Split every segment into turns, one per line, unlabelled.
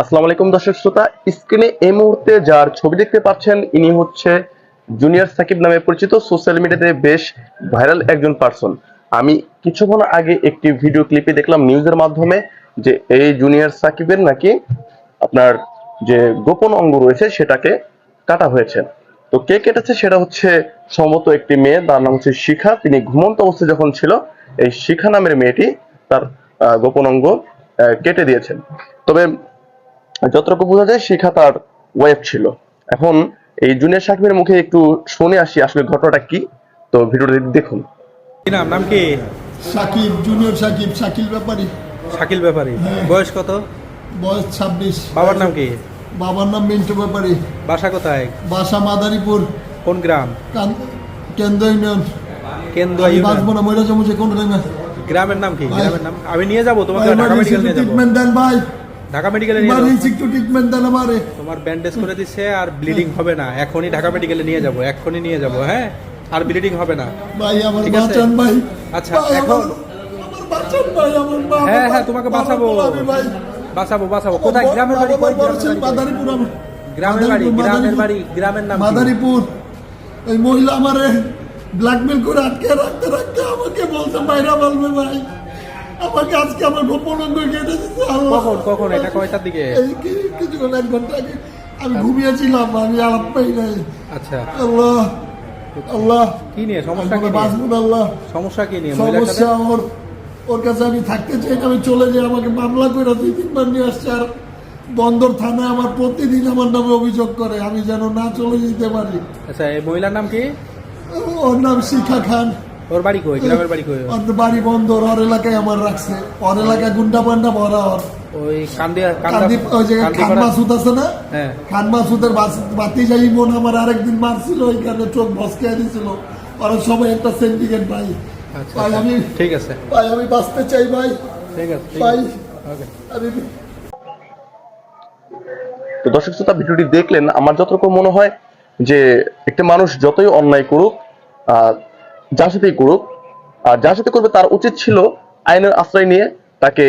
আসসালামু আলাইকুম দর্শক শ্রোতা, স্ক্রিনে এই মুহূর্তে যার ছবি দেখতে পাচ্ছেন, ইনি হচ্ছে জুনিয়র সাকিব নামে পরিচিত। সোশ্যাল মিডিয়াতে বেশ ভাইরাল একজন পার্সন। আমি কিছুক্ষণ আগে একটি ভিডিও ক্লিপে দেখলাম নিউজের মাধ্যমে যে এই জুনিয়র সাকিবের নাকি আপনার যে গোপন অঙ্গ রয়েছে, সেটাকে কাটা হয়েছে। তো কে কেটেছে সেটা হচ্ছে সম্ভবত একটি মেয়ে, তার নাম হচ্ছে শিখা। তিনি ঘুমন্ত অবস্থায় যখন ছিল, এই শিখা নামের মেয়েটি তার গোপন অঙ্গ কেটে দিয়েছেন। তবে যতটুকু বোঝা যায় শিখা তার ওয়াইফ ছিল। এখন এই জুনিয়র সাকিবের মুখে একটু শুনে আসি আসলে ঘটনাটা কি। তো ভিডিওটা দেখুন।
নাম? নাম কি?
সাকিব জুনিয়র সাকিব শাকিল ব্যাপারী।
শাকিল ব্যাপারী। বয়স কত?
বয়স ছাব্বিশ।
বাবার নাম কি?
বাবার নাম মিন্টু ব্যাপারী।
বাসা কোথায়?
বাসা মাদারীপুর।
কোন গ্রাম?
কান- কেন্দ্র ইউনিয়ন। বাঁচবো না মহিলা কোন
গ্রামের নাম কি? গ্রামের নাম? আমি নিয়ে যাব তোমাকে ঢাকা মেডিকেল নিয়ে যাব।
ট্রিটমেন্ট দেন ভাই।
ঢাকা মেডিকেলে নিয়ে
ইমার্জেন্সি একটু ট্রিটমেন্ট দেন আমারে।
তোমার ব্যান্ডেজ করে দিচ্ছে আর ব্লিডিং হবে না। এখনই ঢাকা মেডিকেলে নিয়ে যাব এখনই নিয়ে যাব হ্যাঁ? আর ব্লিডিং হবে না।
ভাই আমার বাঁচান ভাই।
আচ্ছা, এখন-
বাঁচান ভাই আমার মা
হ্যাঁ হ্যাঁ তোমাকে বাঁচাবো। বাঁচাবো বাঁচাবো। কোথায়? গ্রামের বাড়ি কই
বড়
গ্রামের বাড়ি
মাদারীপুর
গ্রামের বাড়ি গ্রামের। বাড়ি গ্রামের নাম।
মাদারীপুর। এই মহিলা আমারে ব্ল্যাকমেল করে আটকে রাখতে রাখতে আমাকে বলছে বাইরা বলবে ভাই। আমাকে আজকে আমার গোপন অঙ্গ কেটে।
কখন কখন? এটা কয়টার দিকে?
এই কিছুক্ষণ এক ঘণ্টা আগে আমি ঘুমিয়েছিলাম আমি আলাপ পাই নাই।
আচ্ছা।
আল্লাহ আল্লাহ।
কি নিয়ে? সমস্যা কি
বাঁচবো আল্লাহ।
সমস্যা কি নিয়ে
সমস্যা ওর ওর কাছে আমি থাকতে চাই আমি চলে যাই আমাকে মামলা করে দুই তিনবার নিয়ে আসছে। আর বন্দর থানায় আমার প্রতিদিন আমার নামে অভিযোগ করে আমি যেন না চলে যেতে পারি।
আচ্ছা এই মহিলার নাম কি?
ওর নাম শিখা খান।
ওর বাড়ি কই? গ্রামের বাড়ি কই?
ওর বাড়ি বন্দর ওর এলাকায় আমার রাখছে। ওর এলাকায় গুন্ডা পান্ডা ভরা ওর।
ওই কান্দিয়া
কান্দি ওই যে খান
কান্দিপাড়া
মাসুদ আছে না?
হ্যাঁ।
খান মাসুদের বাতি যাই মন আমার আরেকদিন মারছিল ওইখানে চোখ ভসকে দিছিল। ওরা সবাই একটা সিন্ডিকেট ভাই।
আচ্ছা
ভাই
আচ্ছা।
আমি
ঠিক আছে।
ভাই আমি বাঁচতে চাই ভাই।
ঠিক আছে
ভাই আমি
তো দর্শক শ্রোতা ভিডিওটি দেখলেন আমার যতটুকু মনে হয় যে একটা মানুষ যতই অন্যায় করুক যার সাথেই করুক। আর যার সাথে করবে তার উচিত ছিল আইনের আশ্রয় নিয়ে তাকে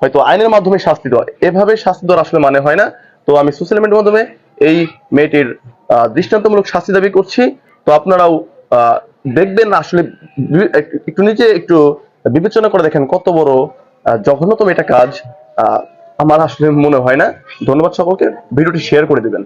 হয়তো আইনের মাধ্যমে শাস্তি দেওয়া। এভাবে শাস্তি দেওয়ার আসলে মানে হয় না। তো আমি সোশ্যাল মিডিয়ার মাধ্যমে এই মেয়েটির দৃষ্টান্তমূলক শাস্তি দাবি করছি। তো আপনারাও দেখবেন আসলে একটু নিজে একটু বিবেচনা করে দেখেন কত বড় জঘন্যতম এটা কাজ। আমার আসলে মনে হয় না। ধন্যবাদ সকলকে। ভিডিওটি শেয়ার করে দিবেন।